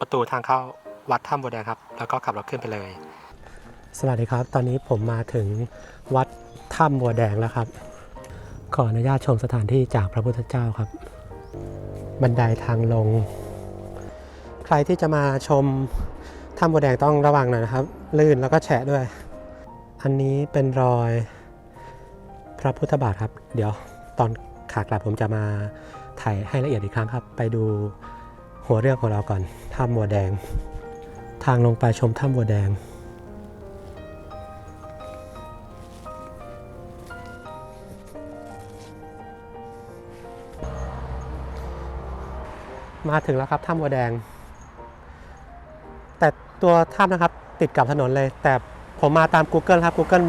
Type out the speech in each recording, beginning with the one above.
ประตูทางเข้าวัดถ้ำบัวแดงครับ แล้วก็ขับรถขึ้นไปเลย สวัสดีครับ ตอนนี้ผมมาถึงวัดถ้ำบัวแดงแล้วครับ ขออนุญาตชมสถานที่จากพระพุทธเจ้าครับ บันไดทางลง ใครที่จะมาชมถ้ำบัวแดงต้องระวังหน่อยนะครับ ลื่นแล้วก็แฉะด้วย อันนี้เป็นรอยพระพุทธบาทครับ เดี๋ยวตอนขากลับผมจะมาถ่ายให้ละเอียดอีกครั้งครับ ไปดู หัวเรือของเราก่อนถ้ำบัวแดง ทางลงไปชมถ้ำบัวแดง มาถึงแล้วครับถ้ำบัวแดง แต่ตัวถ้ำนะครับติดกับถนนเลย แต่ผมมาตาม Google ครับ Google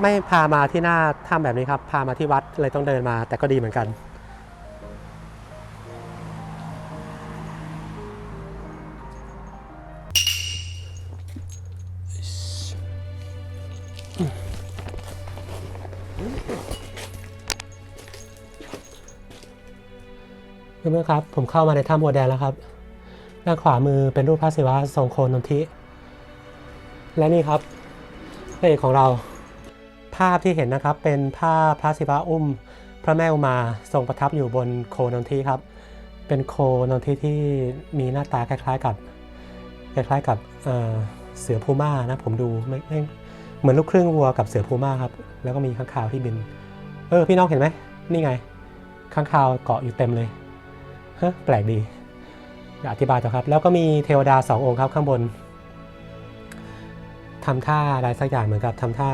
ไม่พามาที่หน้าถ้ำแบบนี้ครับ พามาที่วัดเลยต้องเดินมา แต่ก็ดีเหมือนกัน เพื่อนๆครับ ผมเข้ามาในถ้ำบัวแดงแล้วครับ ด้านขวามือเป็นรูปพระศิวะทรงโคนนทิ และนี่ครับพระเอกของเรา ภาพที่เห็นนะครับเป็นภาพพระศิวะอุ้ม พระแม่อุมาทรงประทับอยู่บนโคนนทิครับ เป็นโคนนทิที่มีหน้าตาคล้ายๆกับคล้ายๆกับเเสือพูม่านะผมดูไม่ไม่เหมือนลูกครึ่งวัวกับเสือพูม่าครับ แล้วก็มีข้างคาวที่บิน เออพี่น้องเห็นไหมนี่ไงข้างคาวเกาะอยู่เต็มเลย ฮะแปลกดี อธิบายต่อครับ แล้วก็มีเทวดาสององค์ครับข้างบนทำท่าอะไรสักอย่างเหมือนกับทำท่า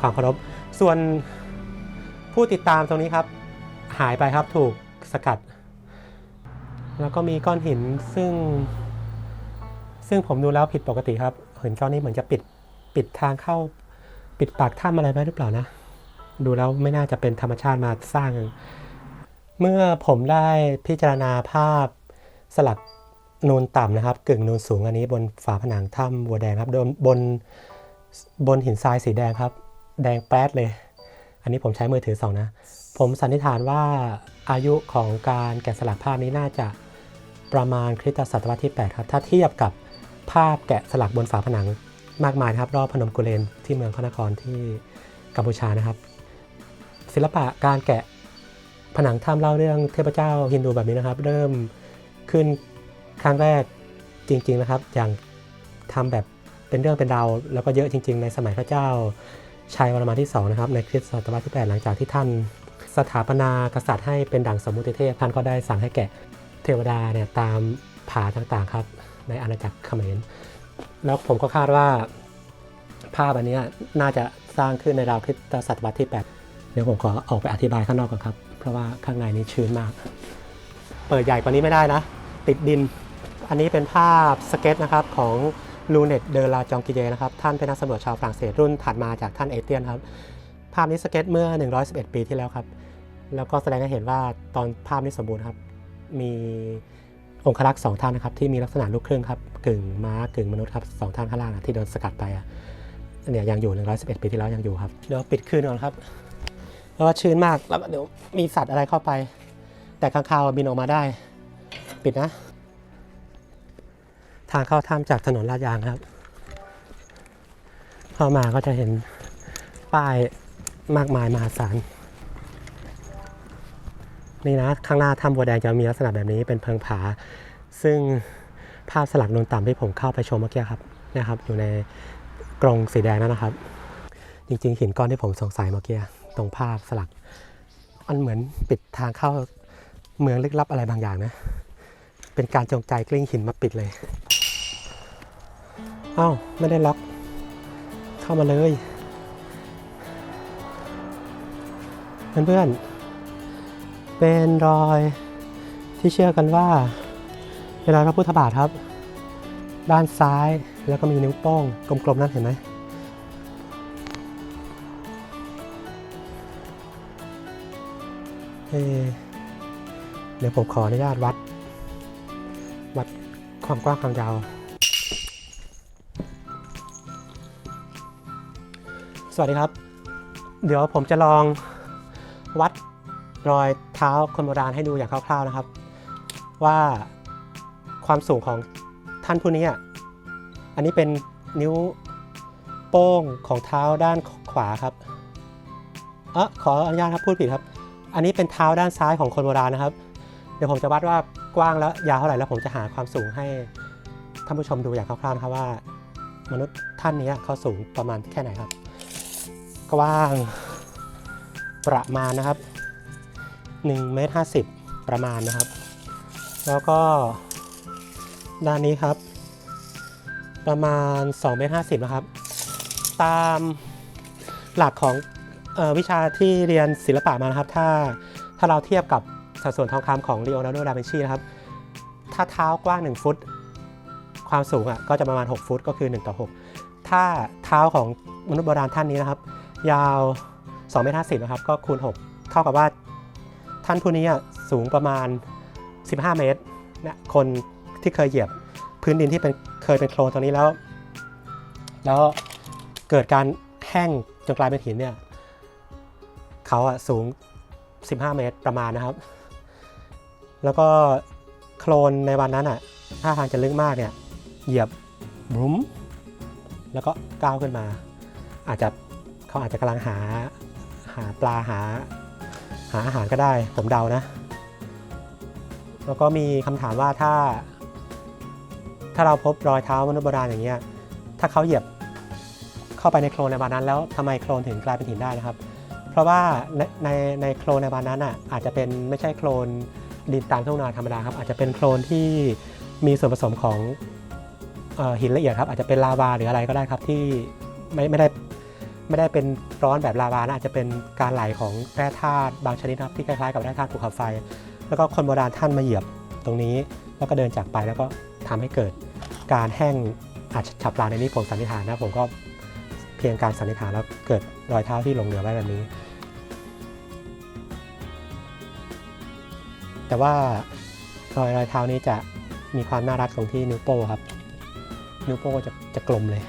ความเคารพ ส่วนผู้ติดตามตรงนี้ครับ หายไปครับถูกสกัด แล้วก็มีก้อนหินซึ่ง ซึ่งผมดูแล้วผิดปกติครับเห็นก้อนนี้เหมือนจะปิดปิดทางเข้าปิดปากถ้ำอะไรไว้หรือเปล่านะ ดูแล้วไม่น่าจะเป็นธรรมชาติมาสร้าง เมื่อผมได้พิจารณาภาพสลักนูนต่ำนะครับ กึ่งนูนสูงอันนี้บนฝาผนังถ้ำบัวแดงครับบนบนบนหินทรายสีแดงครับ แดงแป๊ดเลย อันนี้ผมใช้มือถือส่องนะ ผมสันนิษฐานว่าอายุของการแกะสลักภาพนี้น่าจะประมาณคริสตศตวรรษที่ 8 ครับ ถ้าเทียบกับภาพแกะสลักบนฝาผนังมากมายครับรอบพนมกุเลนที่เมืองพระนครที่กัมพูชานะครับ ศิลปะการแกะ ผนังถ้ำเล่าเรื่องเทพเจ้าฮินดูแบบนี้นะครับ เริ่มขึ้นครั้งแรกจริงๆนะครับ อย่างทำแบบเป็นเรื่องเป็นราวแล้วก็เยอะจริง ๆ ในสมัยพระเจ้าชัยวรมันที่2นะครับในคริสตศตวรรษที่ 8 หลังจากที่ท่านสถาปนากษัตริย์ให้เป็นดั่งสมมุติเทพท่านก็ได้สั่งให้แกะเทวดาเนี่ยตามผาต่างๆครับ ในอาณาจักรเขมร แล้วผมก็คาดว่าภาพอันนี้น่าจะสร้างขึ้นในราวคริสตศตวรรษที่ 8 เดี๋ยวผมขอออกไปอธิบายข้างนอกก่อนครับ เพราะว่าข้างในนี้ชื้นมาก เปิดใหญ่กว่านี้ไม่ได้นะ ติดดิน อันนี้เป็นภาพสเก็ตนะครับของลูเนตเดอลาจองกิเยนะครับท่านเป็นนักสำรวจชาวฝรั่งเศสรุ่นถัดมาจากท่านเอเตียนครับภาพนี้สเก็ตเมื่อ 111 ปีที่แล้วครับ แล้วก็แสดงให้เห็นว่าตอนภาพนี้สมบูรณ์ครับ มีองครักษ์สองท่านนะครับที่มีลักษณะลูกครึ่งครับกึ่งม้ากึ่งมนุษย์ครับสองท่านข้างล่างอะที่โดนสกัดไปอะเนี่ยยังอยู่ 111 ปีที่แล้วยังอยู่ครับเดี๋ยวปิดคืนก่อนครับ เพราะว่าชื้นมากแล้วก็เดี๋ยวมีสัตว์อะไรเข้าไป แต่ข้างคาวบินออกมาได้ ปิดนะ ทางเข้าถ้ำจากถนนลาดยางครับ เข้ามาก็จะเห็นป้ายมากมายมหาศาลนี่นะ ข้างหน้าถ้ำบัวแดงจะมีลักษณะแบบนี้เป็นเพิงผา ซึ่งภาพสลักนูนต่ำที่ผมเข้าไปชมเมื่อกี้ครับนะครับ อยู่ในกรงสีแดงนั่นนะครับ จริงๆ หินก้อนที่ผมสงสัยเมื่อกี้ รงภาพสลัก มันเหมือนปิดทางเข้าเมืองลึกลับอะไรบางอย่างนะ เป็นการจงใจกลิ้งหินมาปิดเลยเอ้าไม่ได้ล็อก เข้ามาเลยเพื่อนๆเป็นรอยที่เชื่อกันว่าเป็นรอยพระพุทธบาทครับ ด้านซ้ายแล้วก็มีนิ้วโป้งกลมๆนั่นเห็นไหม เดี๋ยวผมขออนุญาตวัด วัดความกว้างความยาว สวัสดีครับ เดี๋ยวผมจะลองวัดรอยเท้าคนโบราณให้ดูอย่างคร่าวๆนะครับ ว่าความสูงของท่านผู้นี้อันนี้เป็นนิ้วโป้งของเท้าด้านขวาครับเออขออนุญาตครับพูดผิดครับ อันนี้เป็นเท้าด้านซ้ายของคนโบราณนะครับ เดี๋ยวผมจะวัดว่ากว้างและยาวเท่าไหร่แล้วผมจะหาความสูงให้ท่านผู้ชมดูอย่างคร่าวๆนะครับว่า มนุษย์ท่านนี้เขาสูงประมาณแค่ไหนครับ กว้างประมาณนะครับ1เมตร50 ประมาณนะครับ แล้วก็ด้านนี้ครับ ประมาณ2เมตร50นะครับ ตามหลักของ วิชาที่เรียนศิลปะมานะครับ ถ้าถ้าเราเทียบกับสัดส่วนทองคำของ Leonardo da Vinci นะครับ ถ้าเท้ากว้าง 1 ฟุต ความสูงอะก็จะประมาณ 6 ฟุตก็คือ 1 ต่อ 6 ถ้าเท้าของมนุษย์โบราณท่านนี้นะครับ ยาว2เมตร50นะครับ ก็คูณ 6 เท่ากับว่าท่านผู้นี้อะสูงประมาณ 15 เมตรเนี่ยคนที่เคยเหยียบพื้นดินที่เป็นเคยเป็นโคลนตรงนี้แล้ว แล้วเกิดการแห้งจนกลายเป็นหินเนี่ย เขาอะสูง 15 เมตรประมาณนะครับ แล้วก็โคลนในวันนั้นอะถ้าทางจะลึกมากเนี่ยเหยียบบุ้มแล้วก็ก้าวขึ้นมา อาจจะเขาอาจจะกำลังหาหาปลาหา หาอาหารก็ได้ผมเดานะ แล้วก็มีคำถามว่าถ้า ถ้าเราพบรอยเท้ามนุษย์โบราณอย่างเงี้ยถ้าเขาเหยียบเข้าไปในโคลนในวันนั้น แล้วทำไมโคลนถึงกลายเป็นหินได้นะครับ เพราะว่าในในในโคลนในวันนั้นอะอาจจะเป็นไม่ใช่โคลนดินตามทุ่งนาธรรมดาครับอาจจะเป็นโคลนที่มีส่วนผสมของออหินละเอียดครับอาจจะเป็นลาวาหรืออะไรก็ได้ครับที่ไม่ไม่ได้ไม่ได้เป็นร้อนแบบลาวานะอาจจะเป็นการไหลของแร่ธาตุบางชนิดครับที่คล้ายๆกับแร่ธาตุภูเขาไฟ แล้วก็คนโบราณท่านมาเหยียบตรงนี้ แล้วก็เดินจากไปแล้วก็ทำให้เกิดการแห้งอาจจะฉับพลันในนี้ผมสันนิษฐานนะผมก็เพียงการสันนิษฐานแล้วเกิดรอยเท้าที่หลงเหลือไว้แบบนี้ แต่ว่ารอยรอยเท้านี้จะมีความน่ารักตรงที่นิ้วโป้ครับ นิ้วโป้จะจะกลมเลย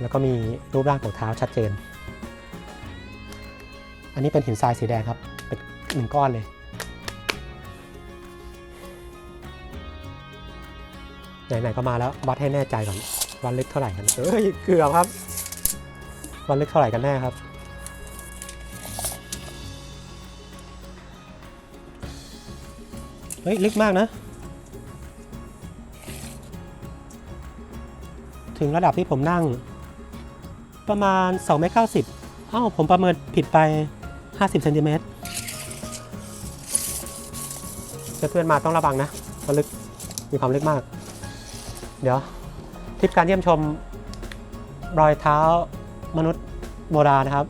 แล้วก็มีรูปร่างของเท้าชัดเจน อันนี้เป็นหินทรายสีแดงครับ เป็นหนึ่งก้อนเลยไหนๆก็มาแล้ววัดให้แน่ใจก่อนวัดลึกเท่าไหร่กันเอ้ยเกือบครับวัดลึกเท่าไหร่กันแน่ครับ เฮ้ย ลึกมากนะ ถึงระดับที่ผมนั่ง ประมาณ2เมตร90อ้าวผมประเมินผิดไป 50เซนติเมตรเพื่อนๆมาต้องระวังนะมันลึกมีความลึกมาก เดี๋ยวทริปการเยี่ยมชมรอยเท้ามนุษย์โบราณนะครับ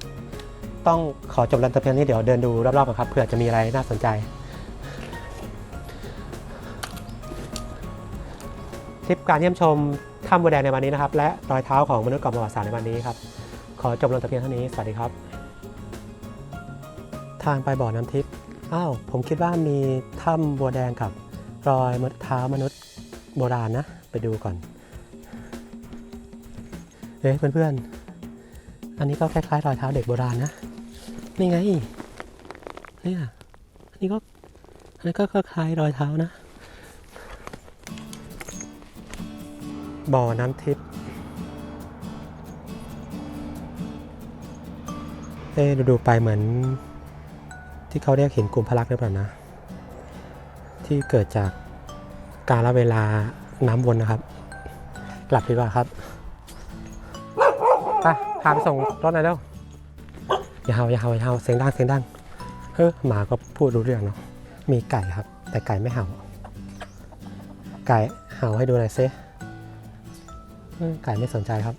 ต้องขอจบรันแต่เพียงนี้เดี๋ยวเดินดูรอบๆกันครับเผื่อจะมีอะไรน่าสนใจ ทริปการเยี่ยมชมถ้ำบัวแดงในวันนี้นะครับ และรอยเท้าของมนุษย์ก่อนประวัติศาสตร์ในวันนี้ครับ ขอจบลงแต่เพียงเท่านี้ สวัสดีครับ ทางไปบ่อน้ำทิพย์อ้าว ผมคิดว่ามีถ้ำบัวแดงกับ รอยมนุษย์เท้ามนุษย์โบราณนะ ไปดูก่อนเฮ้ยเพื่อนๆ อันนี้ก็คล้ายๆรอยเท้าเด็กโบราณนะ นี่ไง เนี่ย อันนี้ก็ อันนี้ก็คล้ายรอยเท้านะ บ่อน้ำทิพย์เอ๊ะดูไปเหมือน ที่เขาเรียกหินกลุ่มพลักหรือเปล่านะ ที่เกิดจากการละเวลาน้ำวนนะครับ กลับดีกว่าครับไปพาไปส่งรถหน่อยเร็วอย่าเห่าอย่าเห่าอย่าเห่าเสียงดังเสียงดังเฮ้ยหมาก็พูดรู้เรื่องเนาะมีไก่ครับ แต่ไก่ไม่เห่า ไก่เห่าให้ดูหน่อยซิ ไก่ไม่สนใจครับ